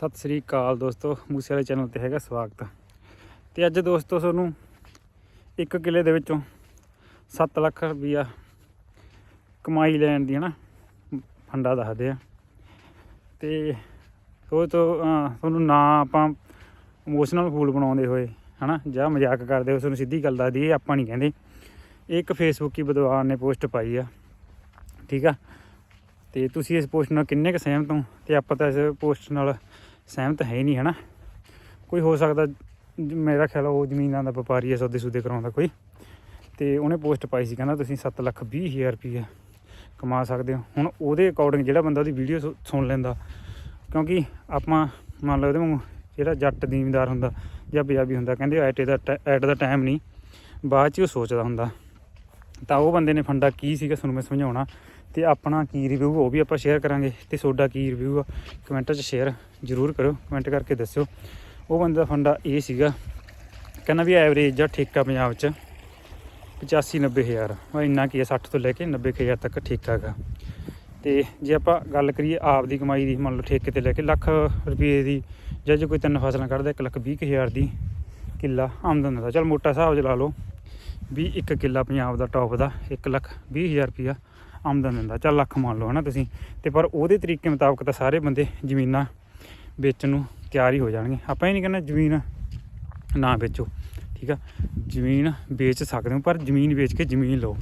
ਸਤਿ ਸ੍ਰੀ ਅਕਾਲ ਦੋਸਤੋ ਮੂਸੇ ਵਾਲੇ ਚੈਨਲ ਤੇ ਹੈਗਾ ਸਵਾਗਤ। ਤੇ ਅੱਜ ਦੋਸਤੋ ਤੁਹਾਨੂੰ ਇੱਕ ਕਿਲੇ ਦੇ ਵਿੱਚੋਂ 7 ਲੱਖ ਰੁਪਈਆ ਕਮਾਈ ਲੈਣ ਦੀ ਹਨਾ, ਫੰਡਾ ਦੱਸਦੇ ਆ। ਤੇ ਉਹ ਤੋਂ ਤੁਹਾਨੂੰ ਨਾ ਆਪਾਂ ਇਮੋਸ਼ਨਲ ਫੂਲ ਬਣਾਉਂਦੇ ਹੋਏ ਹਨਾ, ਜਾਂ ਮਜ਼ਾਕ ਕਰਦੇ ਹੋਏ ਤੁਹਾਨੂੰ ਸਿੱਧੀ ਗੱਲ ਦੱਸਦੀ ਇਹ ਆਪਾਂ ਨਹੀਂ ਕਹਿੰਦੇ। ਇਹ ਇੱਕ ਫੇਸਬੁੱਕ ਹੀ ਵਿਦਵਾਨ ਨੇ ਪੋਸਟ ਪਾਈ ਆ, ਠੀਕ ਆ? ਤੇ ਤੁਸੀਂ ਇਸ ਪੋਸਟ ਨਾਲ ਕਿੰਨੇ ਕੁ ਸਹਿਮਤ ਹੋ? ਤੇ ਆਪਾਂ ਤਾਂ ਇਸ ਪੋਸਟ ਨਾਲ ਸਹਿਮਤ ਹੈ ਹੀ ਨਹੀਂ, ਹਨਾ? ਕੋਈ ਹੋ ਸਕਦਾ ਜ- ਮੇਰਾ ਖਿਆਲ ਉਹ ਜ਼ਮੀਨਾਂ ਦਾ ਵਪਾਰੀ ਹੈ ਸੌਦੇ ਸੂਦੇ ਕਰਾਉਂਦਾ ਕੋਈ। ਤੇ ਉਹਨੇ ਪੋਸਟ ਪਾਈ ਸੀ, ਕਹਿੰਦਾ ਤੁਸੀਂ 7 ਲੱਖ 20 ਹਜ਼ਾਰ ਰੁਪਈਆ ਕਮਾ ਸਕਦੇ ਹੋ। ਹੁਣ ਉਹਦੇ ਅਕੋਰਡਿੰਗ ਜਿਹੜਾ ਬੰਦਾ ਉਹਦੀ ਵੀਡੀਓ ਸੁਣ ਲੈਂਦਾ। ਕਿਉਂਕਿ ਆਪਾਂ, ਮੰਨ ਲਓ ਉਹਦੇ ਵਾਂਗੂ ਜਿਹੜਾ ਜੱਟ ਜ਼ਿਮੀਂਦਾਰ ਹੁੰਦਾ ਜਾਂ ਪੰਜਾਬੀ ਹੁੰਦਾ, ਕਹਿੰਦੇ at the at the time ਨਹੀਂ, ਬਾਅਦ 'ਚ ਉਹ ਸੋਚਦਾ ਹੁੰਦਾ। ਤਾਂ ਉਹ ਬੰਦੇ ਨੇ ਫੰਡਾ ਕੀ ਸੀਗਾ, ਤੁਹਾਨੂੰ ਮੈਂ ਸਮਝਾਉਣਾ। ਤੇ ਆਪਣਾ ਕੀ ਰਿਵਿਊ ਉਹ ਵੀ ਆਪਾਂ ਸ਼ੇਅਰ ਕਰਾਂਗੇ ਤੇ ਤੁਹਾਡਾ ਕੀ ਰਿਵਿਊ ਆ ਕਮੈਂਟਾਂ 'ਚ ਸ਼ੇਅਰ ਜ਼ਰੂਰ ਕਰੋ ਕਮੈਂਟ ਕਰਕੇ ਦੱਸਿਓ। ਉਹ ਬੰਦੇ ਦਾ ਫੰਡਾ ਇਹ ਸੀਗਾ, ਕਹਿੰਦਾ ਵੀ ਐਵਰੇਜ ਆ ਠੇਕਾ ਪੰਜਾਬ 'ਚ 85 90 ਹਜ਼ਾਰ। ਇੰਨਾ ਕੀ ਹੈ 60 ਤੋਂ ਲੈ ਕੇ 90 ਕੁ ਹਜ਼ਾਰ ਤੱਕ ਠੇਕਾ ਹੈਗਾ। ਤੇ ਜੇ ਆਪਾਂ ਗੱਲ ਕਰੀਏ ਆਪ ਦੀ ਕਮਾਈ ਦੀ, ਮੰਨ ਲਓ ਠੇਕੇ ਤੇ ਲੈ ਕੇ ਲੱਖ ਰੁਪਏ ਦੀ, ਜਾਂ ਜੇ ਕੋਈ ਤਿੰਨ ਫਸਲਾਂ ਕੱਢਦਾ 1 ਲੱਖ 20 ਕੁ ਹਜ਼ਾਰ ਦੀ ਕਿੱਲਾ ਆਮਦਨ ਦਾ। ਚਲ ਮੋਟਾ ਹਿਸਾਬ ਚ ਲਾ ਲਓ ਵੀ ਇੱਕ ਕਿੱਲਾ ਪੰਜਾਬ ਦਾ ਟੌਪ ਦਾ 1 ਲੱਖ 20 ਹਜ਼ਾਰ ਰੁਪਿਆ ਆਮਦਨ ਦਿੰਦਾ, ਚੱਲ ਲੱਖ ਮੰਨ ਲਓ, ਹਨਾ ਤੁਸੀਂ। ਤੇ ਪਰ ਉਹਦੇ ਤਰੀਕੇ ਮੁਤਾਬਕ ਤਾਂ ਸਾਰੇ ਬੰਦੇ ਜ਼ਮੀਨਾਂ ਵੇਚਣ ਨੂੰ ਤਿਆਰ ਹੀ ਹੋ ਜਾਣਗੇ। ਆਪਾਂ ਇਹ ਨਹੀਂ ਕਹਿੰਦੇ ਜ਼ਮੀਨ ਨਾ ਵੇਚੋ, ਠੀਕ ਆ? ਜ਼ਮੀਨ ਵੇਚ ਸਕਦੇ ਹੋ, ਪਰ ਜ਼ਮੀਨ ਵੇਚ ਕੇ ਜ਼ਮੀਨ ਲਓ।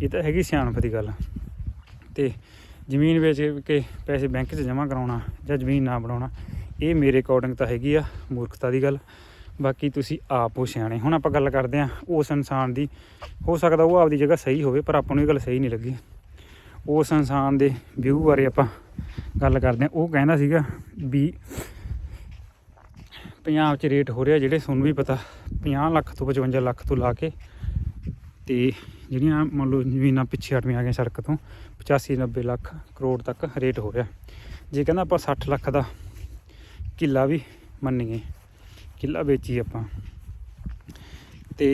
ਇਹ ਤਾਂ ਹੈਗੀ ਸਿਆਣਪ ਦੀ ਗੱਲ। ਤੇ ਜ਼ਮੀਨ ਵੇਚ ਕੇ ਪੈਸੇ ਬੈਂਕ 'ਚ ਜਮ੍ਹਾਂ ਕਰਾਉਣਾ ਜਾਂ ਜ਼ਮੀਨ ਨਾ ਬਣਾਉਣਾ, ਇਹ ਮੇਰੇ ਅਕੋਰਡਿੰਗ ਤਾਂ ਹੈਗੀ ਆ, ਮੂਰਖਤਾ ਦੀ ਗੱਲ। ਬਾਕੀ ਤੁਸੀਂ ਆਪ ਹੋ ਸਿਆਣੇ। ਹੁਣ ਆਪਾਂ ਗੱਲ ਕਰਦੇ ਹਾਂ, ਉਸ ਇਨਸਾਨ ਦੀ। ਹੋ ਸਕਦਾ ਉਹ ਆਪਦੀ ਜਗ੍ਹਾ ਸਹੀ ਹੋਵੇ, ਪਰ ਆਪਾਂ ਨੂੰ ਇਹ ਗੱਲ ਸਹੀ ਨਹੀਂ ਲੱਗੀ। ਉਸ ਇਨਸਾਨ ਦੇ ਵਿਊ ਬਾਰੇ ਆਪਾਂ ਗੱਲ ਕਰਦੇ ਹਾਂ। ਉਹ ਕਹਿੰਦਾ ਸੀਗਾ ਵੀ ਪੰਜਾਬ 'ਚ ਰੇਟ ਹੋ ਰਿਹਾ ਜਿਹੜੇ ਤੁਹਾਨੂੰ ਵੀ ਪਤਾ 50 ਲੱਖ ਤੋਂ 55 ਲੱਖ ਤੋਂ ਲਾ ਕੇ ਤੇ ਜਿਹੜੀਆਂ ਮੰਨ ਲਓ ਜ਼ਮੀਨਾਂ ਪਿੱਛੇ ਹਟਵੀਆਂ ਆ ਗਈਆਂ ਸੜਕ ਤੋਂ 85 90 ਲੱਖ ਕਰੋੜ ਤੱਕ ਰੇਟ ਹੋ ਰਿਹਾ। ਜੇ ਕਹਿੰਦਾ ਆਪਾਂ 60 ਲੱਖ ਦਾ ਕਿੱਲਾ ਵੀ ਮੰਨੀਏ, ਕਿੱਲਾ ਵੇਚੀ ਆਪਾਂ, ਤੇ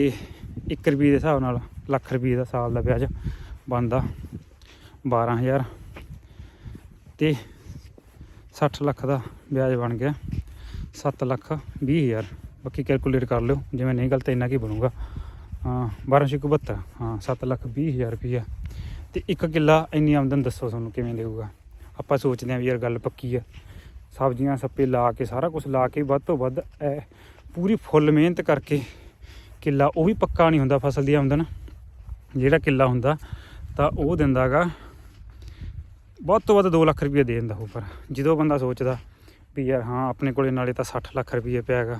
1 ਰੁਪਏ ਦੇ ਹਿਸਾਬ ਨਾਲ, ਲੱਖ ਰੁਪਏ ਦਾ ਸਾਲ ਦਾ ਵਿਆਜ ਬਣਦਾ। 12000 ਤੇ 60 ਲੱਖ ਦਾ ਵਿਆਜ ਬਣ ਗਿਆ। 7 ਲੱਖ 20000 ਬਾਕੀ ਕੈਲਕੂਲੇਟ ਕਰ ਲਿਓ। ਜਿਵੇਂ ਨਹੀਂ ਗਲਤ, ਇੰਨਾ ਕੀ ਬਣੂਗਾ। ਹਾਂ 1272 ਹਾਂ 7 ਲੱਖ 20000 ਰੁਪਈਆ। ਤੇ ਇੱਕ ਕਿੱਲਾ ਇੰਨੀ ਆਮਦਨ ਦੱਸੋ ਤੁਹਾਨੂੰ ਕਿਵੇਂ ਦੇਊਗਾ? ਆਪਾਂ ਸੋਚਦੇ ਆਂ ਵੀ ਯਾਰ ਗੱਲ ਪੱਕੀ ਆ। ਸਬਜ਼ੀਆਂ, ਸੱਪੇ ਲਾ ਕੇ, ਸਾਰਾ ਕੁਝ ਲਾ ਕੇ ਵੱਧ ਤੋਂ ਵੱਧ ਇਹ ਪੂਰੀ ਫੁੱਲ ਮਿਹਨਤ ਕਰਕੇ ਕਿੱਲਾ, ਉਹ ਵੀ ਪੱਕਾ ਨਹੀਂ ਹੁੰਦਾ ਫਸਲ ਦੀ ਆਮਦਨ। ਜਿਹੜਾ ਕਿੱਲਾ ਹੁੰਦਾ, ਤਾਂ ਉਹ ਦਿੰਦਾਗਾ ਵੱਧ ਤੋਂ ਵੱਧ 2 ਲੱਖ ਰੁਪਏ ਦੇ ਦਿੰਦਾ ਉਹ ਪਰ ਜਦੋਂ ਬੰਦਾ ਸੋਚਦਾ ਵੀ ਯਾਰ ਹਾਂ, ਆਪਣੇ ਕੋਲੇ ਨਾਲੇ ਤਾਂ 60 ਲੱਖ ਰੁਪਏ ਪਿਆ ਹੈਗਾ।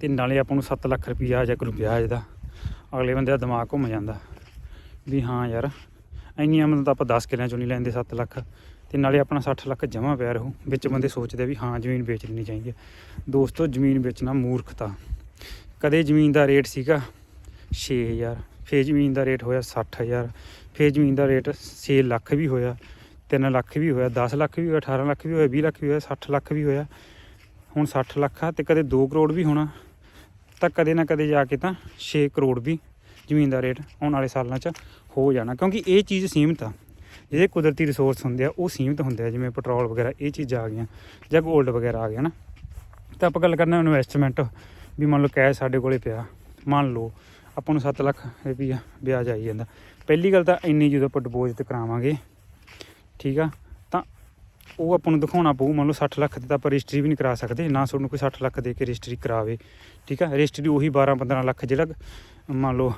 ਤੇ ਨਾਲੇ ਆਪਾਂ ਨੂੰ 7 ਲੱਖ ਰੁਪਏ ਆ ਜਾ ਕਰੂ ਵਿਆਜ ਦਾ। ਅਗਲੇ ਬੰਦੇ ਦਾ ਦਿਮਾਗ ਘੁੰਮ ਜਾਂਦਾ ਵੀ ਹਾਂ ਯਾਰ ਇੰਨੀ ਆਮਦਨ ਤਾਂ ਆਪਾਂ 10 ਕਿੱਲਿਆਂ ਚੋਂ ਨਹੀਂ ਲੈਂਦੇ 7 ਲੱਖ। ਤੇ ਨਾਲੇ ਆਪਣਾ 60 ਲੱਖ ਜਮ੍ਹਾਂ ਪਿਆ ਰਹੂ। ਵਿੱਚ ਬੰਦੇ ਸੋਚਦੇ ਵੀ ਹਾਂ, ਜ਼ਮੀਨ ਵੇਚ ਲੈਣੀ ਚਾਹੀਦੀ। ਹੈ ਦੋਸਤੋ, ਜ਼ਮੀਨ ਵੇਚਣਾ ਮੂਰਖਤਾ। ਕਦੇ ਜ਼ਮੀਨ ਦਾ ਰੇਟ ਸੀਗਾ 6000 ਫੇਰ ਜ਼ਮੀਨ ਦਾ ਰੇਟ ਹੋਇਆ 60000 ਫੇਰ ਜ਼ਮੀਨ ਦਾ ਰੇਟ 6 ਲੱਖ ਵੀ ਹੋਇਆ 3 ਲੱਖ ਵੀ ਹੋਇਆ 10 ਲੱਖ ਵੀ ਹੋਇਆ 18 ਲੱਖ ਵੀ ਹੋਇਆ 20 ਲੱਖ ਵੀ ਹੋਇਆ 60 ਲੱਖ ਵੀ ਹੋਇਆ। ਹੁਣ 60 ਲੱਖ ਆ ਤੇ ਕਦੇ 2 ਕਰੋੜ ਵੀ ਹੋਣਾ, ਤਾਂ ਕਦੇ ਨਾ ਕਦੇ ਜਾ ਕੇ ਤਾਂ 6 ਕਰੋੜ ਵੀ ਜ਼ਮੀਨ ਦਾ ਰੇਟ ਆਉਣ ਵਾਲੇ ਸਾਲਾਂ 'ਚ ਹੋ ਜਾਣਾ, ਕਿਉਂਕਿ ਇਹ ਚੀਜ਼ ਸੀਮਤ ਆ। ਜਿਹੜੇ ਕੁਦਰਤੀ ਰਿਸੋਰਸ ਹੁੰਦੇ ਆ, ਉਹ ਸੀਮਤ ਹੁੰਦੇ ਆ, ਜਿਵੇਂ ਪੈਟਰੋਲ ਵਗੈਰਾ, ਇਹ ਚੀਜ਼ਾਂ ਆ ਗਈਆਂ, ਜਾਂ 골ਡ ਵਗੈਰਾ ਆ ਗਿਆ ਨਾ। ਤਾਂ ਆਪਾਂ ਗੱਲ ਕਰਨਾ ਇਨਵੈਸਟਮੈਂਟ ਵੀ ਮੰਨ ਲਓ ਕੈਸ਼ ਸਾਡੇ ਕੋਲੇ ਪਿਆ, ਮੰਨ ਲਓ ਆਪਾਂ ਨੂੰ 7 ਲੱਖ ਰੁਪਈਆ ਵਿਆਜ ਆਈ ਜਾਂਦਾ ਪਹਿਲੀ ਗੱਲ ਤਾਂ ਇੰਨੀ ਜਦੋਂ ਆਪਾਂ ਡਿਪੋਜ਼ਿਟ ਕਰਾਵਾਂਗੇ, ਠੀਕ ਆ, ਤਾਂ ਉਹ ਆਪਾਂ ਨੂੰ ਦਿਖਾਉਣਾ ਪਊ, ਮੰਨ ਲਓ 60 ਲੱਖ ਦੀ ਤਾਂ ਆਪਾਂ ਰਜਿਸਟਰੀ ਵੀ ਨਹੀਂ ਕਰਾ ਸਕਦੇ, ਨਾ ਤੁਹਾਨੂੰ ਕੋਈ 60 ਲੱਖ ਦੇ ਕੇ ਰਜਿਸਟਰੀ ਕਰਾਵੇ, ਠੀਕ ਆ, ਰਜਿਸਟਰੀ ਉਹੀ 12 15 ਲੱਖ ਜਿਹੜਾ ਮੰਨ ਲਓ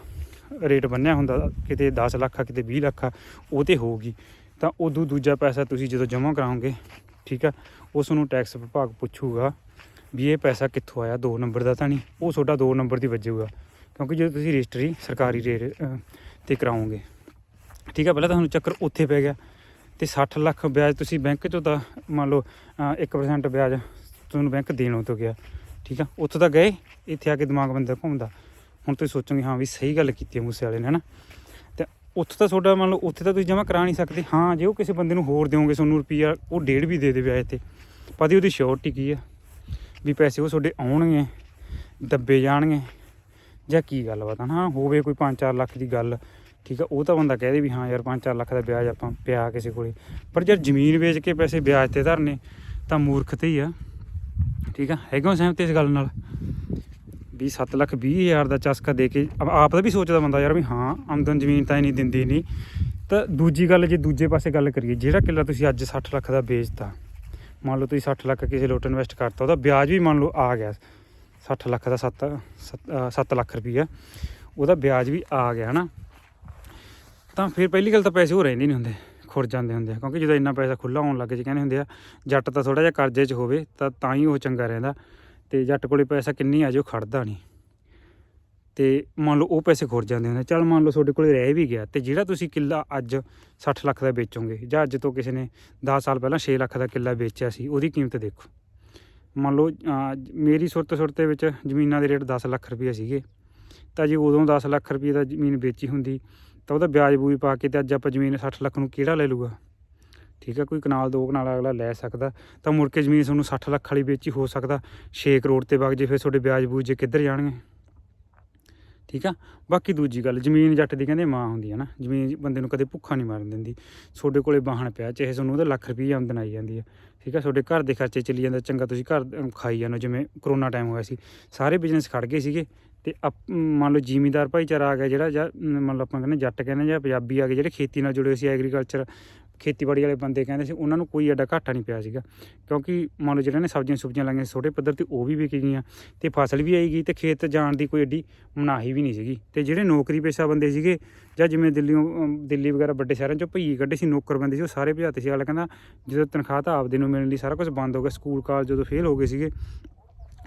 ਰੇਟ ਬੰਨਿਆ ਹੁੰਦਾ, ਕਿਤੇ 10 ਲੱਖ ਆ, ਕਿਤੇ 20 ਲੱਖ ਆ, ਉਹ ਤੇ ਹੋਊਗੀ। ਤਾਂ ਉਦੋਂ ਦੂਜਾ ਪੈਸਾ ਤੁਸੀਂ ਜਦੋਂ ਜਮ੍ਹਾਂ ਕਰਾਓਗੇ, ਠੀਕ ਆ ਉਸ ਨੂੰ ਟੈਕਸ ਵਿਭਾਗ ਪੁੱਛੂਗਾ ਵੀ ਇਹ ਪੈਸਾ ਕਿੱਥੋਂ ਆਇਆ 2 ਨੰਬਰ ਦਾ ਤਾਂ ਨਹੀਂ, ਉਹ ਤੁਹਾਡਾ 2 ਨੰਬਰ ਦੀ ਵੱਜੂਗਾ। ਕਿਉਂਕਿ ਜਦੋਂ ਤੁਸੀਂ ਰਜਿਸਟਰੀ ਸਰਕਾਰੀ ਰੇਟ ਤੇ ਕਰਾਓਗੇ ਠੀਕ ਆ ਪਹਿਲਾਂ ਤੁਹਾਨੂੰ ਚੱਕਰ ਉੱਥੇ ਪੈ ਗਿਆ ਤੇ 60 ਲੱਖ ਵਿਆਜ ਤੁਸੀਂ ਬੈਂਕ ਚੋਂ ਤਾਂ ਮੰਨ ਲਓ ਅ, 1% ਵਿਆਜ ਤੁਹਾਨੂੰ ਬੈਂਕ ਦੇਣੋਂ ਤੋਂ ਗਿਆ। ਠੀਕ ਆ ਉੱਥੋਂ ਤਾਂ ਗਏ ਇੱਥੇ ਆ ਕੇ ਦਿਮਾਗ ਬੰਦਾ ਘੁੰਮਦਾ। ਹੁਣ ਤੁਸੀਂ ਸੋਚੋਗੇ ਹਾਂ ਵੀ ਸਹੀ ਗੱਲ ਕੀਤੀ ਹੈ ਮੂਸੇ ਵਾਲੇ ਨੇ ਹਨਾ? ਤੇ ਉੱਥੇ ਤਾਂ ਤੁਹਾਡਾ ਮੰਨ ਲਓ ਉੱਥੇ ਤਾਂ ਤੁਸੀਂ ਜਮ੍ਹਾਂ ਕਰਾ ਨਹੀਂ ਸਕਦੇ। ਹਾਂ ਜੇ ਉਹ ਕਿਸੇ ਬੰਦੇ ਨੂੰ ਹੋਰ ਦਿਓਗੇ ਤੁਹਾਨੂੰ ਰੁਪਈਆ ਉਹ ਡੇਢ ਵੀ ਦੇ ਦੇ ਵਿਆਜ ਤੇ। ਪਤਾ ਉਹਦੀ ਸ਼ੋਰਟੀ ਕੀ ਆ? ਵੀ ਪੈਸੇ ਉਹ ਤੁਹਾਡੇ ਆਉਣਗੇ ਦੱਬੇ ਜਾਣਗੇ। ਜਾਂ ਕੀ ਗੱਲਬਾਤ ਆ? ਨਾ ਹੋਵੇ ਕੋਈ 5-4 ਲੱਖ ਦੀ ਗੱਲ, ਠੀਕ ਆ, ਉਹ ਤਾਂ ਬੰਦਾ ਕਹਿ ਦੇ ਵੀ ਹਾਂ ਯਾਰ 5-4 ਲੱਖ ਦਾ ਵਿਆਜ ਆਪਾਂ ਪਿਆ ਕਿਸੇ ਕੋਲੇ। ਪਰ ਜਦ ਜ਼ਮੀਨ ਵੇਚ ਕੇ ਪੈਸੇ ਵਿਆਜ ਤੇ ਧਰਨੇ, ਤਾਂ ਮੂਰਖਤਾ ਹੀ ਆ। ਠੀਕ ਆ, ਹੈਗਾ ਸਹਿਮਤ ਇਸ ਗੱਲ ਨਾਲ? ਵੀ 7 ਲੱਖ 20 ਹਜ਼ਾਰ ਦਾ ਚਸਕਾ ਦੇ ਕੇ ਆਪ- ਦਾ ਵੀ ਸੋਚਦਾ ਬੰਦਾ ਯਾਰ ਵੀ ਹਾਂ, ਆਮਦਨ ਜ਼ਮੀਨ ਤਾਂ ਇਹ ਨਹੀਂ ਦਿੰਦੀ ਨਹੀਂ। ਤਾਂ ਦੂਜੀ ਗੱਲ ਜੇ ਦੂਜੇ ਪਾਸੇ ਗੱਲ ਕਰੀਏ, ਜਿਹੜਾ ਕਿੱਲਾ ਤੁਸੀਂ ਅੱਜ 60 ਲੱਖ ਦਾ ਵੇਚਤਾ, ਮੰਨ ਲਓ ਤੁਸੀਂ 60 ਲੱਖ ਕਿਸੇ ਲੋਟ ਇਨਵੈਸਟ ਕਰਤਾ, ਉਹਦਾ ਵਿਆਜ ਵੀ ਮੰਨ ਲਓ ਆ ਗਿਆ। 60 ਲੱਖ ਦਾ 7 7 ਲੱਖ ਰੁਪਈਆ। ਉਹਦਾ ਵਿਆਜ ਵੀ ਆ ਗਿਆ, ਹਨਾ। ਤਾਂ ਫਿਰ ਪਹਿਲੀ ਗੱਲ ਤਾਂ ਪੈਸੇ ਹੋ ਰਹਿੰਦੇ ਨਹੀਂ ਹੁੰਦੇ, ਖੁਰ ਜਾਂਦੇ ਹੁੰਦੇ ਆ, ਕਿਉਂਕਿ ਜਦੋਂ ਇੰਨਾ ਪੈਸਾ ਖੁੱਲਾ ਹੋਣ ਲੱਗ ਜੇ, ਕਹਿੰਦੇ ਹੁੰਦੇ ਆ, ਜੱਟ ਤਾਂ ਥੋੜਾ ਜਿਹਾ ਕਰਜ਼ੇ 'ਚ ਹੋਵੇ, ਤਾਂ ਤਾਂ ਹੀ ਉਹ ਚੰਗਾ ਰਹਿੰਦਾ। ਤੇ ਜੱਟ ਕੋਲੇ ਪੈਸਾ ਕਿੰਨੀ ਆ ਜੇ, ਉਹ ਖੜਦਾ ਨਹੀਂ ਤੇ ਮੰਨ ਲਓ ਉਹ ਪੈਸੇ ਖੁਰ ਜਾਂਦੇ ਹੁੰਦੇ ਚੱਲ ਮੰਨ ਲਓ ਤੁਹਾਡੇ ਕੋਲੇ ਰਹਿ ਵੀ ਗਿਆ, ਤੇ ਜਿਹੜਾ ਤੁਸੀਂ ਕਿੱਲਾ ਅੱਜ 60 ਲੱਖ ਦਾ ਵੇਚੋਗੇ, ਜਾਂ ਅੱਜ ਤੋਂ ਕਿਸੇ ਨੇ 10 ਸਾਲ ਪਹਿਲਾਂ 6 ਲੱਖ ਦਾ ਕਿੱਲਾ ਵੇਚਿਆ ਸੀ, ਉਹਦੀ ਕੀਮਤ ਦੇਖੋ। ਮੰਨ ਲਓ ਮੇਰੀ ਸੁਰਤ ਸੁਰਤ ਦੇ ਵਿੱਚ ਜ਼ਮੀਨਾਂ ਦੇ ਰੇਟ 10 ਲੱਖ ਰੁਪਏ ਸੀਗੇ। ਤਾਂ ਜੇ ਉਦੋਂ 10 ਲੱਖ ਰੁਪਏ ਦਾ ਜ਼ਮੀਨ ਵੇਚੀ ਹੁੰਦੀ, ਤਾਂ ਉਹਦਾ ਵਿਆਜ ਬੂਜ ਪਾ ਕੇ ਤੇ ਅੱਜ ਆਪਾਂ ਜ਼ਮੀਨ 60 ਲੱਖ ਨੂੰ ਕਿਹੜਾ ਲੈ ਲੂਗਾ ਠੀਕ ਹੈ ਕੋਈ ਕਨਾਲ ਦੋ ਕਨਾਲ ਅਗਲਾ ਲੈ ਸਕਦਾ। ਤਾਂ ਮੁੜ ਕੇ ਜ਼ਮੀਨ ਤੁਹਾਨੂੰ 60 ਲੱਖ ਵਾਲੀ ਵੇਚੀ ਹੋ ਸਕਦਾ। 6 ਕਰੋੜ ਤੇ ਵਗ ਜੇ, ਫਿਰ ਤੁਹਾਡੇ ਵਿਆਜ ਬੂਜ ਜੇ ਕਿੱਧਰ ਜਾਣਗੇ? ਠੀਕ ਆ? ਬਾਕੀ ਦੂਜੀ ਗੱਲ ਜ਼ਮੀਨ ਜੱਟ ਦੀ ਕਹਿੰਦੇ ਮਾਂ ਹੁੰਦੀ ਹੈ ਨਾ। ਜ਼ਮੀਨ ਬੰਦੇ ਨੂੰ ਕਦੇ ਭੁੱਖਾ ਨਹੀਂ ਮਾਰਨ ਦਿੰਦੀ। ਤੁਹਾਡੇ ਕੋਲੇ ਵਾਹਣ ਪਿਆ ਚਾਹੇ ਤੁਹਾਨੂੰ ਉਹਦਾ ਲੱਖ ਰੁਪਈਆ ਆਮਦਨ ਆਈ ਜਾਂਦੀ ਹੈ ਠੀਕ ਆ? ਤੁਹਾਡੇ ਘਰ ਦੇ ਖਰਚੇ ਚੱਲੀ ਜਾਂਦਾ ਚੰਗਾ ਤੁਸੀਂ ਘਰ ਖਾਈ ਜਾਂਦੇ ਹੋ ਜਿਵੇਂ ਕਰੋਨਾ ਟਾਈਮ ਹੋਇਆ ਸੀ। ਸਾਰੇ ਬਿਜ਼ਨਸ ਖੜ ਗਏ ਸੀਗੇ ਤੇ ਅਪ- ਮੰਨ ਲਓ ਜ਼ਿਮੀਂਦਾਰ ਭਾਈਚਾਰਾ ਆ ਗਿਆ ਜਿਹੜਾ ਜਾਂ ਅਮ, ਮੰਨ ਲਓ ਆਪਾਂ ਕਹਿੰਦੇ ਜੱਟ ਕਹਿੰਦੇ ਜਾਂ ਪੰਜਾਬੀ ਆ ਗਏ ਜਿਹੜੇ ਖੇਤੀ ਨਾਲ ਜੁੜੇ ਹੋਏ ਸੀ ਐਗਰੀਕਲਚਰ ਖੇਤੀਬਾੜੀ ਵਾਲੇ ਬੰਦੇ ਕਹਿੰਦੇ ਸੀ, ਉਹਨਾਂ ਨੂੰ ਕੋਈ ਐਡਾ ਘਾਟਾ ਨਹੀਂ ਪਿਆ ਸੀਗਾ। ਕਿਉਂਕਿ ਮੰਨ ਲਓ ਜਿਹੜੇ ਨੇ ਸਬਜ਼ੀਆਂ ਸੁਬਜ਼ੀਆਂ ਲਾਈਆਂ ਛੋਟੇ ਪੱਧਰ ਤੇ ਉਹ ਵੀ ਵਿਕ ਗਈਆਂ ਤੇ ਫਸਲ ਵੀ ਆਈ ਗਈ ਤੇ ਖੇਤ ਜਾਣ ਦੀ ਕੋਈ ਐਡੀ ਮਨਾਹੀ ਵੀ ਨਹੀਂ ਸੀਗੀ। ਤੇ ਜਿਹੜੇ ਨੌਕਰੀ ਪੇਸ਼ਾ ਬੰਦੇ ਸੀਗੇ, ਜਾਂ ਜਿਵੇਂ ਦਿੱਲੀੋਂ ਦਿੱਲੀ ਵਗੈਰਾ ਵੱਡੇ ਸ਼ਹਿਰਾਂ ਚੋਂ ਭਈਏ ਕੱਢੇ ਸੀ ਨੌਕਰ ਬੰਦੇ ਸੀ, ਉਹ ਸਾਰੇ ਭਜਾਤੇ ਸੀ। ਅਗਲਾ ਕਹਿੰਦਾ ਜਦੋਂ ਤਨਖਾਹ ਤਾਂ ਆਪਦੇ ਨੂੰ ਮਿਲਣ ਲਈ ਸਾਰਾ ਕੁਝ ਬੰਦ ਹੋ ਗਿਆ, ਸਕੂਲ ਕਾਲਜ ਜਦੋਂ ਫੇਲ ਹੋ ਗਏ ਸੀਗੇ,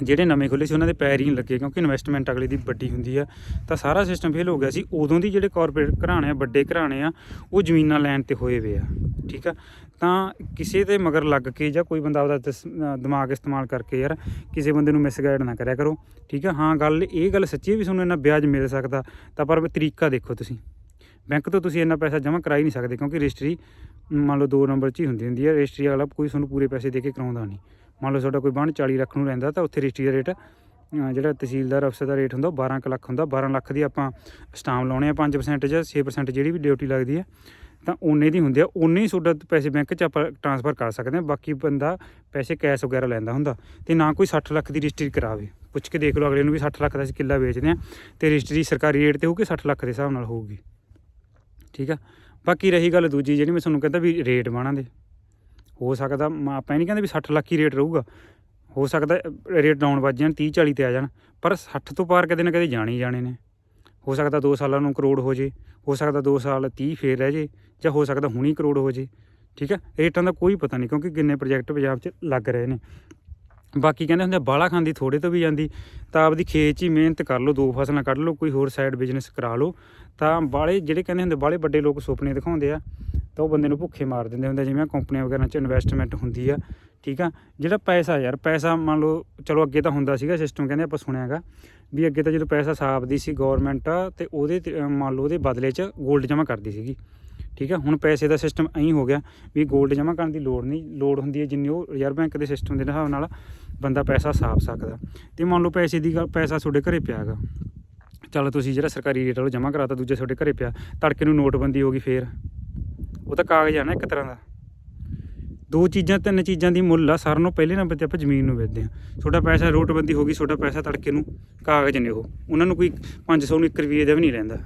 ਜਿਹੜੇ ਨਵੇਂ ਖੁੱਲੇ ਸੀ, ਉਹਨਾਂ ਦੇ ਪੈਰ ਹੀ ਨਹੀਂ ਲੱਗੇ, ਕਿਉਂਕਿ ਇਨਵੈਸਟਮੈਂਟ ਅਗਲੇ ਦੀ ਵੱਡੀ ਹੁੰਦੀ ਆ, ਤਾਂ ਸਾਰਾ ਸਿਸਟਮ ਫੇਲ ਹੋ ਗਿਆ ਸੀ। ਉਦੋਂ ਦੀ ਜਿਹੜੇ ਕਾਰਪੋਰੇਟ ਘਰਾਣੇ ਆ, ਵੱਡੇ ਘਰਾਣੇ ਆ, ਉਹ ਜ਼ਮੀਨਾਂ ਲੈਣ ਤੇ ਹੋਏ ਵੇ ਆ। ਠੀਕ ਆ? ਤਾਂ ਕਿਸੇ ਦੇ ਮਗਰ ਲੱਗ ਕੇ ਜਾਂ ਕੋਈ ਬੰਦਾ ਆਪਦਾ ਦਸ- ਦਿਮਾਗ ਇਸਤੇਮਾਲ ਕਰਕੇ ਯਾਰ ਕਿਸੇ ਬੰਦੇ ਨੂੰ ਮਿਸਗਾਈਡ ਨਾ ਕਰਿਆ ਕਰੋ, ਠੀਕ ਆ? ਹਾਂ, ਗੱਲ ਇਹ ਗੱਲ ਸੱਚੀ ਹੈ ਵੀ ਤੁਹਾਨੂੰ ਇੰਨਾ ਵਿਆਜ ਮਿਲ ਸਕਦਾ, ਤਾਂ ਪਰ ਤਰੀਕਾ ਦੇਖੋ ਤੁਸੀਂ। ਬੈਂਕ ਤੋਂ ਤੁਸੀਂ ਇੰਨਾ ਪੈਸਾ ਜਮ੍ਹਾਂ ਕਰਾ ਹੀ ਨਹੀਂ ਸਕਦੇ ਕਿਉਂਕਿ ਰਜਿਸਟਰੀ, ਮੰਨ ਲਓ ਦੋ ਨੰਬਰ 'ਚ ਹੀ ਹੁੰਦੀ ਹੁੰਦੀ ਹੈ ਰਜਿਸਟਰੀ ਵਾਲਾ ਕੋਈ ਤੁਹਾਨੂੰ ਪੂਰੇ ਪੈਸੇ ਦੇ ਕੇ ਕਰਾਉਂਦਾ ਨਹੀਂ। ਮੰਨ ਲਓ ਤੁਹਾਡਾ ਕੋਈ ਬਣ 40 ਲੱਖ ਨੂੰ ਰਹਿੰਦਾ ਤਾਂ ਉੱਥੇ ਰਜਿਸਟਰੀ ਦਾ ਰੇਟ ਜਿਹੜਾ ਤਹਿਸੀਲਦਾਰ ਅਫਸਰ ਦਾ ਰੇਟ ਹੁੰਦਾ ਉਹ 12 ਕੁ ਲੱਖ ਹੁੰਦਾ 12 ਲੱਖ ਦੀ ਆਪਾਂ ਸਟਾਮ ਲਾਉਣੇ ਆ 5% ਜਾਂ 6% ਜਿਹੜੀ ਵੀ ਡਿਊਟੀ ਲੱਗਦੀ ਹੈ ਤਾਂ ਓਨੇ ਦੀ ਹੁੰਦੀ ਆ, ਓਨੇ ਹੀ ਤੁਹਾਡਾ ਪੈਸੇ ਬੈਂਕ 'ਚ ਆਪਾਂ ਟ੍ਰਾਂਸਫਰ ਕਰ ਸਕਦੇ ਹਾਂ ਬਾਕੀ ਬੰਦਾ ਪੈਸੇ ਕੈਸ਼ ਵਗੈਰਾ ਲੈਂਦਾ ਹੁੰਦਾ ਤੇ ਨਾ ਕੋਈ 60 ਲੱਖ ਦੀ ਰਜਿਸਟਰੀ ਕਰਾਵੇ। ਪੁੱਛ ਕੇ ਦੇਖ ਲਓ, ਅਗਲੇ ਨੂੰ ਵੀ 60 ਲੱਖ ਦਾ ਅਸੀਂ ਕਿੱਲਾ ਵੇਚਦੇ ਆ ਤੇ ਰਜਿਸਟਰੀ ਸਰਕਾਰੀ ਰੇਟ ਤੇ ਹੋਊਗੀ 60 ਲੱਖ ਦੇ ਹਿਸਾਬ ਨਾਲ ਹੋਊਗੀ। ਠੀਕ ਆ? ਬਾਕੀ ਰਹੀ ਗੱਲ ਦੂਜੀ ਜਿਹੜੀ ਮੈਂ ਤੁਹਾਨੂੰ ਕਹਿੰਦਾ ਵੀ ਰੇਟ ਬਾਣਾ ਦੇ। ਹੋ ਸਕਦਾ, ਮ- ਆਪਾਂ ਇਹ ਨਹੀਂ ਕਹਿੰਦੇ ਵੀ 60 ਲੱਖ ਹੀ ਰੇਟ ਰਹੂਗਾ। ਹੋ ਸਕਦਾ ਰੇਟ ਡਾਊਨ ਵੱਜ ਜਾਣ 30 40 ਤੇ ਆ ਜਾਣ, ਪਰ 60 ਤੋਂ ਪਾਰ ਕਦੇ ਨਾ ਕਦੇ ਜਾਣੇ ਹੀ ਜਾਣੇ ਨੇ। ਹੋ ਸਕਦਾ 2 ਸਾਲਾਂ ਨੂੰ ਕਰੋੜ ਹੋ ਜੇ, ਹੋ ਸਕਦਾ 2 ਸਾਲ 30 ਫੇਰ ਰਹਿ ਜੇ ਜਾਂ ਹੋ ਸਕਦਾ ਹੁਣੀ ਕਰੋੜ ਹੋ ਜੇ ਠੀਕ ਹੈ? ਰੇਟਾਂ ਦਾ ਕੋਈ ਪਤਾ ਨਹੀਂ ਕਿਉਂਕਿ ਕਿੰਨੇ ਪ੍ਰੋਜੈਕਟ ਪੰਜਾਬ 'ਚ ਲੱਗ ਰਹੇ ਨੇ। ਬਾਕੀ ਕਹਿੰਦੇ ਹੁੰਦੇ ਆ, ਬਾਲਾ ਖਾਂਦੀ ਥੋੜੇ ਤੋਂ ਵੀ ਜਾਂਦੀ ਤਾਂ ਆਪਦੀ ਖੇਤ 'ਚ ਹੀ ਮਿਹਨਤ ਕਰ ਲਓ ਦੋ ਫਸਲਾਂ ਕੱਢ ਲਓ ਕੋਈ ਹੋਰ ਸਾਈਡ ਬਿਜ਼ਨਸ ਕਰਾ ਲਓ। ਤਾਂ ਬਾਲੇ ਜਿਹੜੇ ਕਹਿੰਦੇ ਹੁੰਦੇ ਬਾਲੇ ਵੱਡੇ ਲੋਕ ਸੁਪਨੇ ਦਿਖਾਉਂਦੇ ਆ ਤਾਂ ਉਹ ਬੰਦੇ ਨੂੰ ਭੁੱਖੇ ਮਾਰ ਦਿੰਦੇ ਹੁੰਦੇ ਜਿਵੇਂ ਕੰਪਨੀਆਂ ਵਗੈਰਾ 'ਚ ਇਨਵੈਸਟਮੈਂਟ ਹੁੰਦੀ ਆ ਠੀਕ ਆ? ਜਿਹੜਾ ਪੈਸਾ ਯਾਰ ਪੈਸਾ ਮੰਨ ਲਓ ਚਲੋ ਅੱਗੇ ਤਾਂ ਹੁੰਦਾ ਸੀਗਾ ਸਿਸਟਮ ਕਹਿੰਦੇ ਆਪਾਂ ਸੁਣਿਆਗਾ ਵੀ ਅੱਗੇ ਤਾਂ ਜਦੋਂ ਪੈਸਾ ਸਾਫਦੀ ਸੀ ਗਵਰਨਮੈਂਟ ਤੇ ਉਹਦੇ ਤੇ, ਮੰਨ ਲਓ ਉਹਦੇ ਬਦਲੇ 'ਚ 골ਡ ਜਮ੍ਹਾਂ ਕਰਦੀ ਸੀਗੀ। ਠੀਕ ਹੈ ਹੁਣ ਪੈਸੇ ਦਾ ਸਿਸਟਮ ਐਂ ਹੋ ਗਿਆ ਵੀ 골ਡ ਜਮ੍ਹਾਂ ਕਰਨ ਦੀ ਲੋੜ ਨਹੀਂ। ਲੋੜ ਹੁੰਦੀ ਹੈ ਜਿੰਨੀ ਉਹ ਰਿਜ਼ਰਵ ਬੈਂਕ ਦੇ ਸਿਸਟਮ ਦੇ ਹਿਸਾਬ ਨਾਲ ਬੰਦਾ ਪੈਸਾ ਸਾਫ਼ ਸਕਦਾ। ਤੇ ਮੰਨ ਲਓ ਪੈਸੇ ਦੀ ਗੱਲ, ਪੈਸਾ ਤੁਹਾਡੇ ਘਰੇ ਪਿਆ ਹੈਗਾ। ਚੱਲ ਤੁਸੀਂ ਜਿਹੜਾ ਸਰਕਾਰੀ ਰੇਟ ਵਾਲਾ ਜਮ੍ਹਾਂ ਕਰਾਤਾ, ਦੂਜੇ ਤੁਹਾਡੇ ਘਰੇ ਪਿਆ। ਤੜਕੇ ਨੂੰ ਨੋਟਬੰਦੀ ਹੋ ਗਈ ਫੇਰ। ਉਹ ਤਾਂ ਕਾਗਜ਼ ਆ ਨਾ ਇੱਕ ਤਰ੍ਹਾਂ ਦਾ। ਦੋ ਚੀਜ਼ਾਂ, ਤਿੰਨ ਚੀਜ਼ਾਂ ਦੀ ਮੁੱਲ ਆ। ਸਾਰਿਆਂ ਨੂੰ ਪਹਿਲੇ ਨੰਬਰ ਤੇ ਆਪਾਂ ਜ਼ਮੀਨ ਨੂੰ ਵੇਚਦੇ ਆ ਤੁਹਾਡਾ ਪੈਸਾ ਨੋਟਬੰਦੀ ਹੋ ਗਈ, ਤੁਹਾਡਾ ਪੈਸਾ ਤੜਕੇ ਨੂੰ ਕਾਗਜ਼ ਨੇ ਉਹ। ਉਹਨਾਂ ਨੂੰ ਕੋਈ 500 ਨੂੰ 1 ਰੁਪਏ ਦਾ ਵੀ ਨਹੀਂ ਰਹਿੰਦਾ।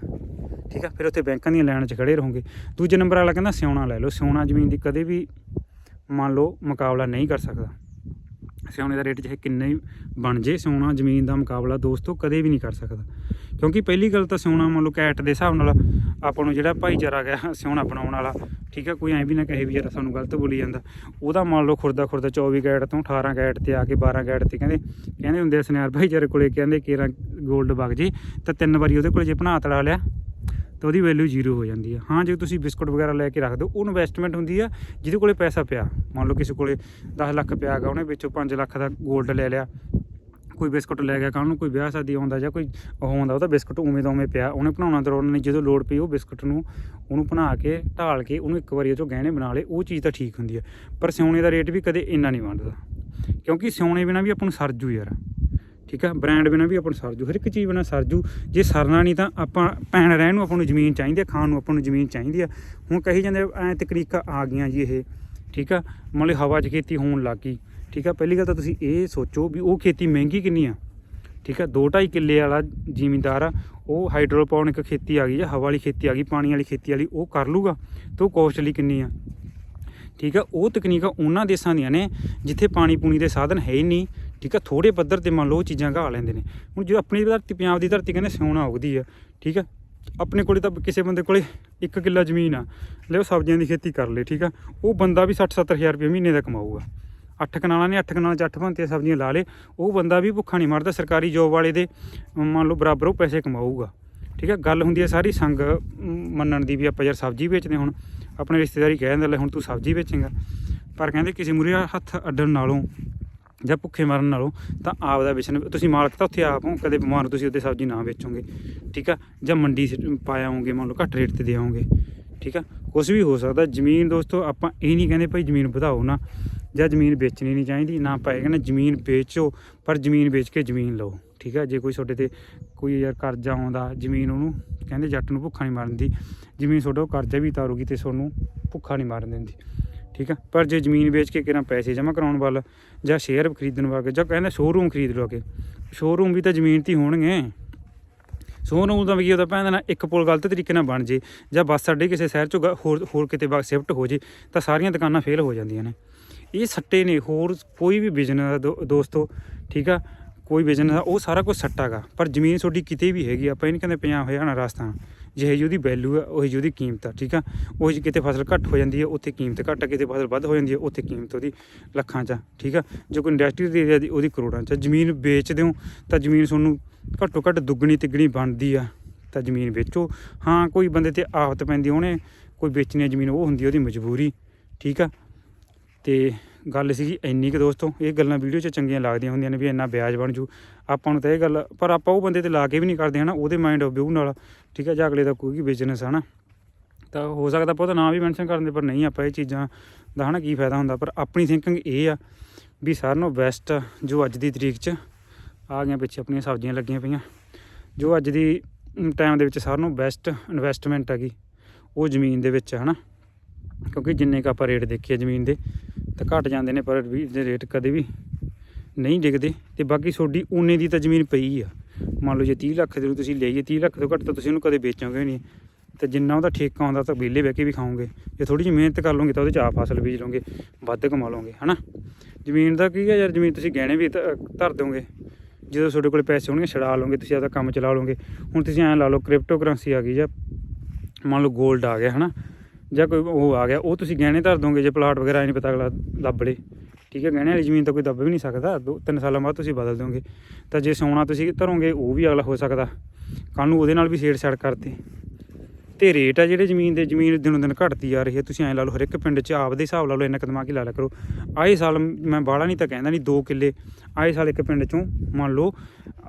ਠੀਕ ਆ? ਫਿਰ ਉੱਥੇ ਬੈਂਕਾਂ ਦੀਆਂ ਲਾਈਨਾਂ 'ਚ ਖੜੇ ਰਹੋਗੇ। ਦੂਜੇ ਨੰਬਰ ਵਾਲਾ ਕਹਿੰਦਾ, ਸਿਉਣਾ ਲੈ ਲਓ। ਸਿਉਣਾ ਜ਼ਮੀਨ ਦੀ ਕਦੇ ਵੀ ਮੰਨ ਲਓ ਮੁਕਾਬਲਾ ਨਹੀਂ ਕਰ ਸਕਦਾ। ਸਿਉਣੇ ਦਾ ਰੇਟ ਚਾਹੇ ਕਿੰਨਾ ਹੀ ਬਣ ਜੇ, ਸਿਉਣਾ ਜ਼ਮੀਨ ਦਾ ਮੁਕਾਬਲਾ ਦੋਸਤੋ ਕਦੇ ਵੀ ਨਹੀਂ ਕਰ ਸਕਦਾ। ਕਿਉਂਕਿ ਪਹਿਲੀ ਗੱਲ ਤਾਂ ਸਿਉਣਾ ਮੰਨ ਲਓ ਕੈਟ ਦੇ ਹਿਸਾਬ ਨਾਲ ਆਪਾਂ ਨੂੰ ਜਿਹੜਾ ਭਾਈਚਾਰਾ ਗਿਆ ਸਿਉਣਾ ਬਣਾਉਣ ਵਾਲਾ, ਠੀਕ ਹੈ ਕੋਈ ਐਂ ਵੀ ਨਾ ਕਹੇ ਵੀ ਯਾਰ ਸਾਨੂੰ ਗਲਤ ਬੋਲੀ ਜਾਂਦਾ। ਉਹਦਾ ਮੰਨ ਲਓ ਖੁਰਦਾ ਖੁਰਦਾ 24 ਕੈਟ ਤੋਂ 18 ਕੈਟ ਤੇ ਆ ਕੇ 12 ਕੈਟ ਤੇ ਕਹਿੰਦੇ ਕਹਿੰਦੇ ਹੁੰਦੇ ਆ, ਸਨਿਆਰ ਭਾਈਚਾਰੇ ਕੋਲੇ ਕਹਿੰਦੇ ਕੇਰਾ 골ਡ ਵਗ ਜੇ, ਤਾਂ ਤਿੰਨ ਵਾਰੀ ਉਹਦੇ ਕੋਲੇ ਜੇ ਬਣਾ ਤੜਾ ਲਿਆ। ਤਾਂ ਉਹਦੀ ਵੈਲਿਊ ਜ਼ੀਰੋ ਹੋ ਜਾਂਦੀ ਹੈ ਹਾਂ, ਜੇ ਤੁਸੀਂ ਬਿਸਕੁਟ ਵਗੈਰਾ ਲੈ ਕੇ ਰੱਖ ਦਿਓ, ਉਹ ਇਨਵੈਸਟਮੈਂਟ ਹੁੰਦੀ ਆ ਜਿਹਦੇ ਕੋਲੇ ਪੈਸਾ ਪਿਆ। ਮੰਨ ਲਓ ਕਿਸੇ ਕੋਲੇ 10 ਲੱਖ ਪਿਆ ਗਾ ਉਹਨੇ ਵਿੱਚੋਂ 5 ਲੱਖ ਦਾ 골ਡ ਲੈ ਲਿਆ। ਕੋਈ ਬਿਸਕੁਟ ਲੈ ਗਿਆ, ਕੱਲ੍ਹ ਨੂੰ ਕੋਈ ਵਿਆਹ ਸ਼ਾਦੀ ਆਉਂਦਾ ਜਾਂ ਕੋਈ ਉਹ ਆਉਂਦਾ ਉਹਦਾ ਬਿਸਕੁਟ ਉਵੇਂ ਦਾ ਉਵੇਂ ਪਿਆ। ਉਹਨੇ ਬਣਾਉਣਾ ਤਾਂ ਨਹੀਂ ਜਦੋਂ ਲੋੜ ਪਈ, ਉਹ ਬਿਸਕੁਟ ਨੂੰ ਉਹਨੂੰ ਬਣਾ ਕੇ, ਢਾਲ ਕੇ, ਉਹਨੂੰ ਇੱਕ ਵਾਰੀ ਉਹ ਚੋਂ ਗਹਿਣੇ ਬਣਾ ਲਏ, ਉਹ ਚੀਜ਼ ਤਾਂ ਠੀਕ ਹੁੰਦੀ ਹੈ ਪਰ ਸਿਉਣੇ ਦਾ ਰੇਟ ਵੀ ਕਦੇ ਇੰਨਾ ਨਹੀਂ ਵੰਡਦਾ ਕਿਉਂਕਿ ਸਿਉਣੇ ਬਿਨਾ ਵੀ ਆਪਾਂ ਨੂੰ ਸਰਜੂ ਯਾਰ। ਠੀਕ ਆ? ਬ੍ਰਾਂਡ ਬਿਨਾ ਵੀ ਆਪਾਂ ਨੂੰ ਸਰਜੂ, ਹਰ ਇੱਕ ਚੀਜ਼ ਬਿਨਾ ਸਰਜੂ। ਜੇ ਸਰਨਾ ਨਹੀਂ ਤਾਂ ਆਪਾਂ ਪੈਣ ਰਹਿਣ ਨੂੰ ਆਪਾਂ ਨੂੰ ਜ਼ਮੀਨ ਚਾਹੀਦੀ ਆ, ਖਾਣ ਨੂੰ ਆਪਾਂ ਨੂੰ ਜ਼ਮੀਨ ਚਾਹੀਦੀ ਆ। ਹੁਣ ਕਹੀ ਜਾਂਦੇ ਐ ਤਕਨੀਕਾਂ ਆ ਗਈਆਂ ਜੀ ਇਹ, ਠੀਕ ਆ? ਮੰਨ ਲਓ ਹਵਾ 'ਚ ਖੇਤੀ ਹੋਣ ਲੱਗ ਗਈ, ਠੀਕ ਆ? ਪਹਿਲੀ ਗੱਲ ਤਾਂ ਤੁਸੀਂ ਇਹ ਸੋਚੋ ਵੀ ਉਹ ਖੇਤੀ ਮਹਿੰਗੀ ਕਿੰਨੀ ਆ, ਠੀਕ ਆ? 2.5 ਕਿੱਲੇ ਵਾਲਾ ਜ਼ਿਮੀਂਦਾਰ ਆ, ਉਹ ਹਾਈਡਰੋਪੋਨਿਕ ਖੇਤੀ ਆ ਗਈ ਜਾਂ ਹਵਾ ਵਾਲੀ ਖੇਤੀ ਆ ਗਈ, ਪਾਣੀ ਵਾਲੀ ਖੇਤੀ ਵਾਲੀ, ਉਹ ਕਰ ਲੂਗਾ ਤੇ ਉਹ ਕੋਸਟਲੀ ਕਿੰਨੀ ਆ। ਠੀਕ ਆ? ਉਹ ਤਕਨੀਕਾਂ ਉਹਨਾਂ ਦੇਸ਼ਾਂ ਦੀਆਂ ਨੇ ਜਿੱਥੇ ਪਾਣੀ ਪੂਣੀ ਦੇ ਸਾਧਨ ਹੈ ਹੀ ਨਹੀਂ ਠੀਕ ਆ ਥੋੜੇ ਪੱਧਰ ਤੇ ਮੰਨ ਲਓ ਉਹ ਚੀਜ਼ਾਂ ਘਾ ਲੈਂਦੇ ਨੇ। ਹੁਣ ਜੇ ਆਪਣੀ ਧਰਤੀ, ਪੰਜਾਬ ਦੀ ਧਰਤੀ ਕਹਿੰਦੇ ਸਿਉਣਾ ਉਗਦੀ ਆ, ਠੀਕ ਆ, ਆਪਣੇ ਕੋਲੇ ਤਾਂ ਕਿਸੇ ਬੰਦੇ ਕੋਲੇ 1 ਕਿੱਲਾ ਜ਼ਮੀਨ ਆ, ਲੈ ਉਹ ਸਬਜ਼ੀਆਂ ਦੀ ਖੇਤੀ ਕਰ ਲੇ, ਠੀਕ ਆ, ਉਹ ਬੰਦਾ ਵੀ 60 70000 ਰੁਪਏ ਮਹੀਨੇ ਦਾ ਕਮਾਊਗਾ। ਅੱਠ ਕਨਾਲਾਂ ਨੇ, ਅੱਠ ਕਨਾਲਾਂ ਚ ਅੱਠ ਭੰਤੀਆਂ ਸਬਜ਼ੀਆਂ ਲਾ ਲੇ, ਉਹ ਬੰਦਾ ਵੀ ਭੁੱਖਾ ਨਹੀਂ ਮਰਦਾ, ਸਰਕਾਰੀ ਜੋਬ ਵਾਲੇ ਦੇ, ਮੰਨ ਲਓ ਬਰਾਬਰ ਉਹ ਪੈਸੇ ਕਮਾਊਗਾ। ਠੀਕ ਹੈ ਗੱਲ ਹੁੰਦੀ ਹੈ ਸਾਰੀ ਸੰਗ ਮੰਨਣ ਦੀ ਵੀ ਆਪਾਂ ਯਾਰ ਸਬਜ਼ੀ ਵੇਚਦੇ ਹੁਣ, ਆਪਣੇ ਰਿਸ਼ਤੇਦਾਰੀ ਕਹਿ ਦਿੰਦੇ ਲੈ ਹੁਣ ਤੂੰ ਸਬਜ਼ੀ ਵੇਚੇਂਗਾ। ਪਰ ਕਹਿੰਦੇ ਕਿਸੇ ਮੂਰੇ ਹੱਥ ਅੱਡਣ ਨਾਲੋਂ ਜਾਂ ਭੁੱਖੇ ਮਰਨ ਨਾਲੋਂ ਤਾਂ ਆਪ ਦਾ ਵੇਚਣ। ਤੁਸੀਂ ਮਾਲਕ ਤਾਂ ਉੱਥੇ ਆਪ ਹੋ, ਕਦੇ ਬਿਮਾਰ ਹੋ, ਤੁਸੀਂ ਉੱਤੇ ਸਬਜ਼ੀ ਨਾ ਵੇਚੋਗੇ। ਠੀਕ ਆ? ਜਾਂ ਮੰਡੀ 'ਚ ਪਾਇਆ ਹੋਗੇ ਮੰਨ ਲਓ ਘੱਟ ਰੇਟ ਤੇ ਦੇ ਠੀਕ ਆ? ਕੁਝ ਵੀ ਹੋ ਸਕਦਾ। ਜ਼ਮੀਨ ਦੋਸਤੋ, ਆਪਾਂ ਇਹ ਨਹੀਂ ਕਹਿੰਦੇ ਭਾਈ ਜ਼ਮੀਨ ਵਧਾਓ ਨਾ, ਜਾਂ ਜ਼ਮੀਨ ਵੇਚਣੀ ਨਹੀਂ ਚਾਹੀਦੀ। ਨਾ ਪਾਏ ਕਹਿੰਦੇ ਜ਼ਮੀਨ ਵੇਚੋ, ਪਰ ਜ਼ਮੀਨ ਵੇਚ ਕੇ ਜ਼ਮੀਨ ਲਓ। ਠੀਕ ਆ? ਜੇ ਕੋਈ ਤੁਹਾਡੇ ਤੇ ਕੋਈ ਯਾਰ ਕਰਜ਼ਾ ਆਉਂਦਾ, ਜ਼ਮੀਨ ਉਹਨੂੰ ਕਹਿੰਦੇ ਜੱਟ ਨੂੰ ਭੁੱਖਾ ਨਹੀਂ ਮਾਰਨ ਦੀ। ਜ਼ਮੀਨ ਤੁਹਾਡਾ ਉਹ ਕਰਜ਼ਾ ਵੀ ਉਤਾਰੂਗੀ ਤੇ ਤੁਹਾਨੂੰ ਭੁੱਖਾ ਨਹੀਂ ਮਾਰਨ ਦਿੰਦੀ। ਠੀਕ ਆ? ਪਰ ਜੇ ਜ਼ਮੀਨ ਵੇਚ ਕੇ ਕਿਰਾਂ ਪੈਸੇ ਜਮ੍ਹਾਂ ਕਰਾਉਣ ਵੱਲ ਜਾਂ ਸ਼ੇਅਰ ਖਰੀਦਣ ਵੱਲ, ਜਾਂ ਕਹਿੰਦੇ ਸ਼ੋਰੂਮ ਖਰੀਦ ਲਓ ਕਿ ਸ਼ੋਰੂਮ ਵੀ ਤਾਂ ਜ਼ਮੀਨ ਤੇ ਹੀ ਹੋਣਗੇ। ਸ਼ੋਰੂਮ ਦਾ ਵੀ ਉਹਦਾ ਪੈਂਦਾ ਨਾ, ਇੱਕ ਪੁਲ ਗਲਤ ਤਰੀਕੇ ਨਾਲ ਬਣ ਜੇ, ਜਾਂ ਬੱਸ ਅੱਡੇ ਕਿਸੇ ਸ਼ਹਿਰ ਚੋਂ ਗ- ਹੋਰ ਹੋਰ ਕਿਤੇ ਸ਼ਿਫਟ ਹੋ ਜੇ, ਤਾਂ ਸਾਰੀਆਂ ਦੁਕਾਨਾਂ ਫੇਲ ਹੋ ਜਾਂਦੀਆਂ ਨੇ। ਇਹ ਸੱਟੇ ਨੇ, ਹੋਰ ਕੋਈ ਵੀ ਬਿਜ਼ਨਸ ਦੋਸਤੋ, ਠੀਕ ਆ? ਕੋਈ ਬਿਜ਼ਨਸ ਆ, ਉਹ ਸਾਰਾ ਕੁਝ ਸੱਟਾਗਾ, ਪਰ ਜ਼ਮੀਨ ਤੁਹਾਡੀ ਕਿਤੇ ਵੀ ਹੈਗੀ, ਆਪਾਂ ਇਹ ਨਹੀਂ ਕਹਿੰਦੇ ਪੰਜਾਬ ਹਰਿਆਣਾ ਰਾਜਸਥਾਨ ਜਿਹੇ ਜਿਹੀ ਉਹਦੀ ਵੈਲਿਊ ਆ ਉਹੀ ਜਿਹੀ ਉਹਦੀ ਕੀਮਤ ਆ ਠੀਕ ਆ? ਉਹ ਜਿਹੀ ਕਿਤੇ ਫਸਲ ਘੱਟ ਹੋ ਜਾਂਦੀ ਹੈ ਉੱਥੇ ਕੀਮਤ ਘੱਟ ਆ ਕਿਤੇ ਫਸਲ ਵੱਧ ਹੋ ਜਾਂਦੀ ਹੈ ਉੱਥੇ ਕੀਮਤ ਉਹਦੀ ਲੱਖਾਂ 'ਚ ਆ, ਠੀਕ ਆ? ਜੋ ਕੋਈ ਇੰਡਸਟਰੀ ਦੇ ਏਰੀਆ ਦੀ ਉਹਦੀ ਕਰੋੜਾਂ 'ਚ ਜ਼ਮੀਨ ਵੇਚਦੇ ਹੋ ਤਾਂ ਜ਼ਮੀਨ ਤੁਹਾਨੂੰ ਘੱਟੋ ਘੱਟ ਦੁੱਗਣੀ ਤਿੱਗਣੀ ਬਣਦੀ ਆ ਤਾਂ ਜ਼ਮੀਨ ਵੇਚੋ। ਹਾਂ ਕੋਈ ਬੰਦੇ ਤੇ ਆਫਤ ਪੈਂਦੀ ਉਹਨੇ ਕੋਈ ਵੇਚਣੀ ਜ਼ਮੀਨ ਉਹ ਹੁੰਦੀ ਉਹਦੀ ਮਜਬੂਰੀ ਠੀਕ ਆ? ਤੇ ਗੱਲ ਸੀਗੀ ਇੰਨੀ ਕੁ ਦੋਸਤੋ ਇਹ ਗੱਲਾਂ ਵੀਡੀਓ 'ਚ ਚੰਗੀਆਂ ਲੱਗਦੀਆਂ ਹੁੰਦੀਆਂ ਨੇ ਵੀ ਇੰਨਾ ਵਿਆਜ ਬਣ ਜੂ। ਆਪਾਂ ਨੂੰ ਤਾਂ ਇਹ ਗੱਲ, ਪਰ ਆਪਾਂ ਉਹ ਬੰਦੇ ਤੇ ਲਾ ਕੇ ਵੀ ਨਹੀਂ ਕਰਦੇ ਹਨਾ, ਉਹਦੇ ਮਾਈਂਡ ਆਫ ਵਿਊ ਨਾਲ, ਠੀਕ ਹੈ, ਜਾਂ ਅਗਲੇ ਦਾ ਕੋਈ ਵੀ ਬਿਜ਼ਨਸ ਹਨਾ ਤਾਂ ਹੋ ਸਕਦਾ ਆਪਾਂ ਉਹਦਾ ਨਾਂ ਵੀ ਮੈਂਸ਼ਨ ਕਰਨ ਦੇ, ਪਰ ਨਹੀਂ ਆਪਾਂ ਇਹ ਚੀਜ਼ਾਂ ਦਾ ਹਨਾ ਕੀ ਫਾਇਦਾ ਹੁੰਦਾ, ਪਰ ਆਪਣੀ ਥਿੰਕਿੰਗ ਇਹ ਆ ਵੀ ਸਾਰਿਆਂ ਨਾਲੋਂ ਬੈਸਟ ਜੋ ਅੱਜ ਦੀ ਤਰੀਕ 'ਚ ਆ ਗਈਆਂ ਪਿੱਛੇ ਆਪਣੀਆਂ ਸਬਜ਼ੀਆਂ ਲੱਗੀਆਂ ਪਈਆਂ, ਜੋ ਅੱਜ ਦੀ ਟਾਈਮ ਦੇ ਵਿੱਚ ਸਾਰਿਆਂ ਨਾਲੋਂ ਬੈਸਟ ਇਨਵੈਸਟਮੈਂਟ ਹੈਗੀ, ਉਹ ਜ਼ਮੀਨ ਦੇ ਵਿੱਚ ਹਨਾ, ਕਿਉਂਕਿ ਜਿੰਨੇ ਕ ਆਪਾਂ ਰੇਟ ਦੇਖੀਏ ਜ਼ਮੀਨ ਦੇ, ਤਾਂ ਘਟ ਜਾਂਦੇ ਨੇ, ਪਰ ਵੀ ਰੇਟ ਕਦੇ ਵੀ ਨਹੀਂ ਡਿੱਗਦੇ ਤੇ ਬਾਕੀ ਤੁਹਾਡੀ ਓਨੇ ਦੀ ਤਾਂ ਜ਼ਮੀਨ ਪਈ ਆ। ਮੰਨ ਲਓ ਜੇ 30 ਲੱਖ ਦੇ ਨੂੰ ਤੁਸੀਂ ਲਈਏ 30 ਲੱਖ ਤੋਂ ਘੱਟ ਤਾਂ ਤੁਸੀਂ ਉਹਨੂੰ ਕਦੇ ਵੇਚੋਗੇ ਨਹੀਂ। ਤੇ ਜਿੰਨਾ ਉਹਦਾ ਠੇਕਾ ਆਉਂਦਾ ਤਾਂ ਵਿਹਲੇ ਬਹਿ ਕੇ ਵੀ ਖਾਓਗੇ। ਜੇ ਥੋੜੀ ਜਿਹੀ ਮਿਹਨਤ ਕਰ ਲਓਗੇ ਤਾਂ ਉਹਦੇ ਚ ਆ ਫਸਲ ਬੀਜ ਲਓਗੇ, ਵੱਧ ਕਮਾ ਲਓਗੇ, ਹਨਾ? ਜ਼ਮੀਨ ਦਾ ਕੀ ਹੈ ਯਾਰ, ਜ਼ਮੀਨ ਤੁਸੀਂ ਗਹਿਣੇ ਵੀ ਧਰ ਦੋਗੇ ਜਦੋਂ ਤੁਹਾਡੇ ਕੋਲ ਪੈਸੇ ਹੋਣਗੇ, ਛਡਾ ਲਓਗੇ, ਤੁਸੀਂ ਆਪਦਾ ਕੰਮ ਚਲਾ ਲਓਗੇ। ਹੁਣ ਤੁਸੀਂ ਐਂ ਲਾ ਲਓ ਕ੍ਰਿਪਟੋ ਕਰੰਸੀ ਆ ਗਈ ਜਾਂ ਮੰਨ ਲਓ 골ਡ ਆ ਗਿਆ, ਹਨਾ? ਜਾਂ ਕੋਈ ਉਹ ਆ ਗਿਆ, ਉਹ ਤੁਸੀਂ ਗਹਿਣੇ ਧਰ ਦੋਗੇ ਜੇ ਪਲਾਟ ਵਗੈਰਾ ਨਹੀਂ ਪਤਾ ਅਗਲਾ ਲੱਭ ਲੇ। ਠੀਕ ਹੈ ਗਹਿਣੇ ਵਾਲੀ ਜ਼ਮੀਨ ਤਾਂ ਕੋਈ ਦੱਬ ਵੀ ਨਹੀਂ ਸਕਦਾ। ਦੋ, ਤਿੰਨ ਸਾਲਾਂ ਬਾਅਦ ਤੁਸੀਂ ਬਦਲ ਦੋਗੇ ਤਾਂ ਜੇ ਸੋਨਾ ਤੁਸੀਂ ਧਰੋਗੇ, ਉਹ ਵੀ ਅਗਲਾ ਹੋ ਸਕਦਾ। ਕੱਲ ਨੂੰ ਉਹਦੇ ਨਾਲ ਵੀ ਛੇੜਛਾੜ ਕਰਦੇ ਤੇ ਰੇਟ ਆ ਜਿਹੜੇ ਜ਼ਮੀਨ ਦੇ, ਜ਼ਮੀਨ ਦਿਨੋਂ ਦਿਨ ਘਟਦੀ ਆ ਰਹੀ ਹੈ। ਤੁਸੀਂ ਐਂ ਲਾ ਲਓ, ਹਰ ਇੱਕ ਪਿੰਡ 'ਚ ਆਪਦੇ ਹਿਸਾਬ ਲਾ ਲਓ, ਇੰਨਾ ਕਦਮਾ ਕੀ ਲਾ ਲਿਆ ਕਰੋ। ਆਏ ਸਾਲ ਮੈਂ ਬਾਹਲਾ ਨਹੀਂ ਤਾਂ ਕਹਿੰਦਾ ਨਹੀਂ 2 ਕਿੱਲੇ। ਆਏ ਸਾਲ ਇੱਕ ਪਿੰਡ 'ਚੋਂ ਮੰਨ ਲਓ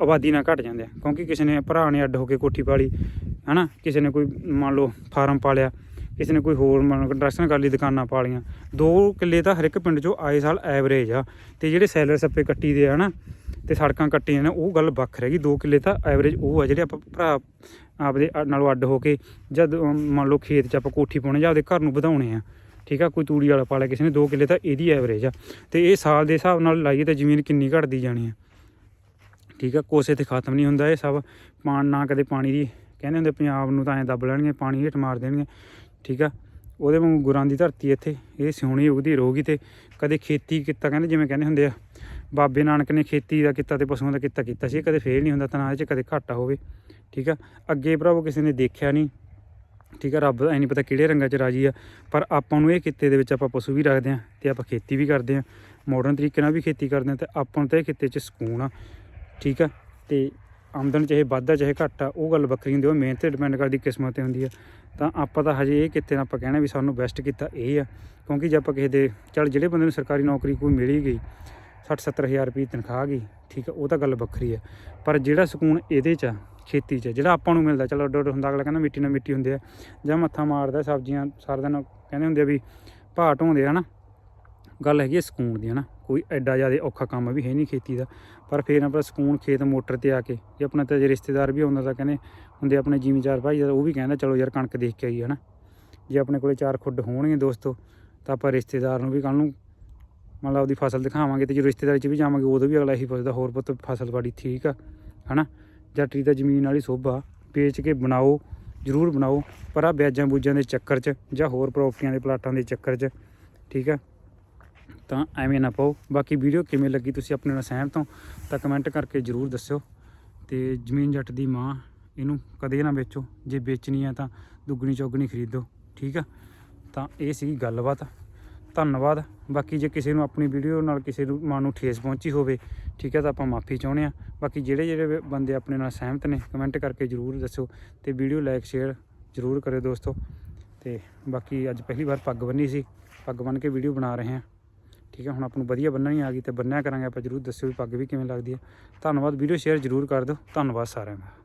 ਆਬਾਦੀ ਨਾਲ ਘਟ ਜਾਂਦੇ ਆ। ਕਿਉਂਕਿ ਕਿਸੇ ਨੇ ਭਰਾ ਨੇ ਅੱਡ ਹੋ ਕੇ ਕੋਠੀ ਪਾਲੀ, ਹਨਾ? ਕਿਸੇ ਨੇ ਕੋਈ ਮੰਨ ਲਓ ਫਾਰਮ ਪਾਲਿਆ। ਕਿਸੇ ਨੇ ਕੋਈ ਹੋਰ ਮੰਨ ਲਓ ਕੰਸਟਰਕਸ਼ਨ ਕਰ ਲਈ ਦੁਕਾਨਾਂ ਪਾਲੀਆਂ। 2 ਕਿੱਲੇ ਤਾਂ ਹਰ ਇੱਕ ਪਿੰਡ 'ਚੋਂ ਆਏ ਸਾਲ ਐਵਰੇਜ ਆ। ਤੇ ਜਿਹੜੇ ਸੈਲਰ ਸੱਪੇ ਕੱਟੀ ਦੇ ਆ ਨਾ ਤੇ ਸੜਕਾਂ ਕੱਟੀਆਂ ਨੇ ਉਹ ਗੱਲ ਵੱਖ ਰਹਿ ਗਈ। ਦੋ ਕਿੱਲੇ ਤਾਂ ਐਵਰੇਜ ਉਹ ਆ ਜਿਹੜੇ ਆਪਾਂ ਭਰਾ ਆਪਦੇ ਅ- ਨਾਲੋਂ ਅੱਡ ਹੋ ਕੇ ਜਦ ਅਮ, ਮੰਨ ਲਓ ਖੇਤ 'ਚ ਆਪਾਂ ਕੋਠੀ ਪਾਉਣੇ ਜਾਂ ਆਪਦੇ ਘਰ ਨੂੰ ਵਧਾਉਣੇ ਆ ਠੀਕ ਆ? ਕੋਈ ਤੂੜੀ ਵਾਲਾ ਪਾ ਲਿਆ ਕਿਸੇ ਨੇ 2 ਕਿੱਲੇ ਤਾਂ ਇਹਦੀ ਐਵਰੇਜ ਆ। ਤੇ ਇਹ ਸਾਲ ਦੇ ਹਿਸਾਬ ਨਾਲ ਲਾਈਏ ਤਾਂ ਜ਼ਮੀਨ ਕਿੰਨੀ ਘਟਦੀ ਜਾਣੀ ਆ। ਠੀਕ ਆ? ਕੋਸੇ ਤੇ ਖਤਮ ਨਹੀਂ ਹੁੰਦਾ ਇਹ ਸਭ ਪਾਣ ਨਾ ਕਦੇ ਪਾਣੀ ਦੀ ਕਹਿੰਦੇ ਹੁੰਦੇ ਪੰਜਾਬ ਨੂੰ ਤਾਂ ਐਂ ਦੱਬ ਲੈਣਗੇ ਪਾਣੀ ਹੇਠ ਮਾਰ ਦੇਣਗੇ। ਠੀਕ ਆ? ਉਹਦੇ ਵਾਂਗੂ ਗੁਰਾਂ ਦੀ ਧਰਤੀ ਇੱਥੇ। ਇਹ ਸਿਉਣੀ ਉਗਦੀ ਰਹੂਗੀ ਤੇ ਕਦੇ ਖੇਤੀ ਕੀਤਾ ਕਹਿੰਦੇ ਜਿਵੇਂ ਕਹਿੰਦੇ ਹੁੰਦੇ ਆ, ਬਾਬੇ ਨਾਨਕ ਨੇ ਖੇਤੀ ਦਾ ਕੀਤਾ ਤੇ ਪਸ਼ੂਆਂ ਦਾ ਕੀਤਾ ਕੀਤਾ ਸੀ, ਇਹ ਕਦੇ ਫੇਲ ਨਹੀਂ ਹੁੰਦਾ ਤਾਂ ਨਾ ਇਹ 'ਚ ਕਦੇ ਘਾਟਾ ਹੋਵੇ। ਠੀਕ ਆ? ਅੱਗੇ ਭਰਾਵੋ ਕਿਸੇ ਨੇ ਦੇਖਿਆ ਨਹੀਂ, ਠੀਕ ਆ? ਰੱਬ ਐ ਨਹੀਂ ਪਤਾ ਕਿਹੜੇ ਰੰਗਾਂ 'ਚ ਰਾਜੀ ਆ, ਪਰ ਆਪਾਂ ਨੂੰ ਇਹ ਕਿੱਤੇ ਦੇ ਵਿੱਚ ਆਪਾਂ ਪਸ਼ੂ ਵੀ ਰੱਖਦੇ ਆ ਤੇ ਆਪਾਂ ਖੇਤੀ ਵੀ ਕਰਦੇ ਆ। ਮਾਡਰਨ ਤਰੀਕੇ ਨਾਲ ਵੀ ਖੇਤੀ ਕਰਦੇ ਆ ਤੇ ਆਪਾਂ ਨੂੰ ਤਾਂ ਇਹ ਕਿੱਤੇ 'ਚ ਸਕੂਨ ਆ। ਠੀਕ ਆ? ਤੇ ਆਮਦਨ ਚਾਹੇ ਵਾਧਾ ਚਾਹੇ ਘੱਟ ਆ ਉਹ ਗੱਲ ਵੱਖਰੀ ਹੁੰਦੀ ਆ, ਉਹ ਮਿਹਨਤ ਤੇ ਡਿਪੈਂਡ ਕਰਦੀ ਕਿਸਮਤ ਤੇ ਹੁੰਦੀ ਆ। ਤਾਂ ਆਪਾਂ ਤਾਂ ਹਜੇ ਇਹ ਕਿੱਤੇ ਨਾਲ ਆਪਾਂ ਕਹਿਣਾ ਵੀ ਸਾਨੂੰ ਬੈਸਟ ਕੀਤਾ ਇਹ ਆ। ਕਿਉਂਕਿ ਜੇ ਆਪਾਂ ਕਿਸੇ ਦੇ ਚੱਲ ਜਿਹੜੇ ਬੰਦੇ ਨੂੰ ਸਰਕਾਰੀ ਨੌਕਰੀ ਕੋਈ ਮਿਲ ਹੀ ਗਈ 60 70000 ਰੁਪਏ ਤਨਖਾਹ ਗਈ ਠੀਕ ਆ ਉਹ ਤਾਂ ਗੱਲ ਵੱਖਰੀ ਆ। ਪਰ ਜਿਹੜਾ ਸਕੂਨ ਇਹਦੇ 'ਚ ਆ ਖੇਤੀ 'ਚ ਜਿਹੜਾ ਆਪਾਂ ਨੂੰ ਮਿਲਦਾ ਚਲੋ ਅੱਡੋ ਅੱਡ ਹੁੰਦਾ ਅਗਲਾ ਕਹਿੰਦਾ ਮਿੱਟੀ ਨਾਲ ਮਿੱਟੀ ਹੁੰਦੇ ਆ ਜਾਂ ਮੱਥਾ ਮਾਰਦਾ ਸਬਜ਼ੀਆਂ ਸਾਰਾ ਦਿਨ ਕਹਿੰਦੇ ਹੁੰਦੇ ਆ ਵੀ ਭਾਟ ਹੁੰਦੇ ਆ ਨਾ ਗੱਲ ਹੈਗੀ ਹੈ ਸਕੂਨ ਦੀ ਹਨਾ। ਕੋਈ ਐਡਾ ਜ਼ਿਆਦਾ ਔਖਾ ਕੰਮ ਵੀ ਹੈ ਨਹੀਂ ਖੇਤੀ ਦਾ। ਪਰ ਫਿਰ ਆਪਣਾ ਸਕੂਨ ਖੇਤ ਮੋਟਰ ਤੇ ਆ ਕੇ, ਜੇ ਆਪਣਾ ਤਾਂ ਜੇ ਰਿਸ਼ਤੇਦਾਰ ਵੀ ਆਉਂਦਾ ਤਾਂ ਕਹਿੰਦੇ ਹੁੰਦੇ ਆਪਣੇ ਜ਼ਿਮੀਂਦਾਰ ਭਾਈ ਉਹ ਵੀ ਕਹਿੰਦਾ, ਚਲੋ ਯਾਰ ਕਣਕ ਦੇਖ ਕੇ ਆਈ ਹਨਾ। ਜੇ ਆਪਣੇ ਕੋਲੇ ਚਾਰ ਖੁੱਡ ਹੋਣਗੇ ਦੋਸਤੋ, ਤਾਂ ਆਪਾਂ ਰਿਸ਼ਤੇਦਾਰ ਨੂੰ ਵੀ ਕੱਲ ਨੂੰ ਮਤਲਬ ਉਹਦੀ ਫਸਲ ਦਿਖਾਵਾਂਗੇ ਤੇ ਜੇ ਰਿਸ਼ਤੇਦਾਰੀ 'ਚ ਵੀ ਜਾਵਾਂਗੇ, ਉਦੋਂ ਵੀ ਅਗਲਾ ਇਹੀ ਪੁੱਛਦਾ, ਹੋਰ ਪੁੱਤ ਫਸਲ ਤੁਹਾਡੀ ਠੀਕ ਆ? ਹਨਾ। ਜੱਟਰੀ ਦਾ ਜ਼ਮੀਨ ਵਾਲੀ ਸੋਭਾ, ਵੇਚ ਕੇ ਬਣਾਓ, ਜ਼ਰੂਰ ਬਣਾਓ, ਪਰ ਆ ਵਿਆਜਾਂ ਬੂਜਾਂ ਦੇ ਚੱਕਰ 'ਚ ਜਾਂ ਹੋਰ ਪ੍ਰੋਪਰਟੀਆਂ ਦੇ ਪਲਾਟਾਂ ਦੇ ਚੱਕਰ 'ਚ, ਠੀਕ ਆ? ਤਾਂ ਐਵੇਂ ਨਾ ਪਾਓ। ਬਾਕੀ ਵੀਡੀਓ ਕਿਵੇਂ ਲੱਗੀ ਤੁਸੀਂ ਆਪਣੇ ਨਾਲ ਸਹਿਮਤ ਹੋ, ਤਾਂ ਕਮੈਂਟ ਕਰਕੇ ਜ਼ਰੂਰ ਦੱਸਿਓ। ਤੇ ਜ਼ਮੀਨ ਜੱਟ ਦੀ ਮਾਂ, ਇਹਨੂੰ ਕਦੇ ਨਾ ਵੇਚੋ। ਜੇ ਵੇਚਣੀ ਆ ਤਾਂ ਦੁੱਗਣੀ ਚੌਗਣੀ ਖਰੀਦੋ, ਠੀਕ ਆ? ਤਾਂ ਇਹ ਸੀ ਗੱਲਬਾਤ। ਧੰਨਵਾਦ। ਬਾਕੀ ਜੇ ਕਿਸੇ ਨੂੰ ਆਪਣੀ ਵੀਡੀਓ ਨਾਲ ਕਿਸੇ ਨੂੰ ਮਨ ਨੂੰ ਠੇਸ ਪਹੁੰਚੀ ਹੋਵੇ, ਠੀਕ ਹੈ ਤਾਂ ਆਪਾਂ ਮਾਫੀ ਚਾਹੁੰਦੇ ਆ। ਬਾਕੀ ਜਿਹੜੇ ਜਿਹੜੇ ਬੰਦੇ ਆਪਣੇ ਨਾਲ ਸਹਿਮਤ ਨੇ ਕਮੈਂਟ ਕਰਕੇ ਜ਼ਰੂਰ ਦੱਸੋ ਤੇ ਵੀਡੀਓ ਲਾਈਕ ਸ਼ੇਅਰ ਜ਼ਰੂਰ ਕਰਿਓ ਦੋਸਤੋ। ਤੇ ਬਾਕੀ ਅੱਜ ਪਹਿਲੀ ਵਾਰ ਪੱਗ ਬੰਨੀ ਸੀ। ਪੱਗ ਬੰਨ ਕੇ ਵੀਡੀਓ ਬਣਾ ਰਹੇ ਹਾਂ। ਠੀਕ ਹੈ, ਹੁਣ ਆਪਾਂ ਨੂੰ ਵਧੀਆ ਬੰਨਣੀ ਆ ਗਈ ਤੇ ਬੰਨਿਆ ਕਰਾਂਗੇ, ਆਪਾਂ ਜ਼ਰੂਰ ਦੱਸਿਓ ਵੀ ਪੱਗ ਵੀ ਕਿਵੇਂ ਲੱਗਦੀ ਹੈ। ਧੰਨਵਾਦ, ਵੀਡੀਓ ਸ਼ੇਅਰ ਜ਼ਰੂਰ ਕਰ ਦਿਓ। ਧੰਨਵਾਦ ਸਾਰਿਆਂ ਦਾ।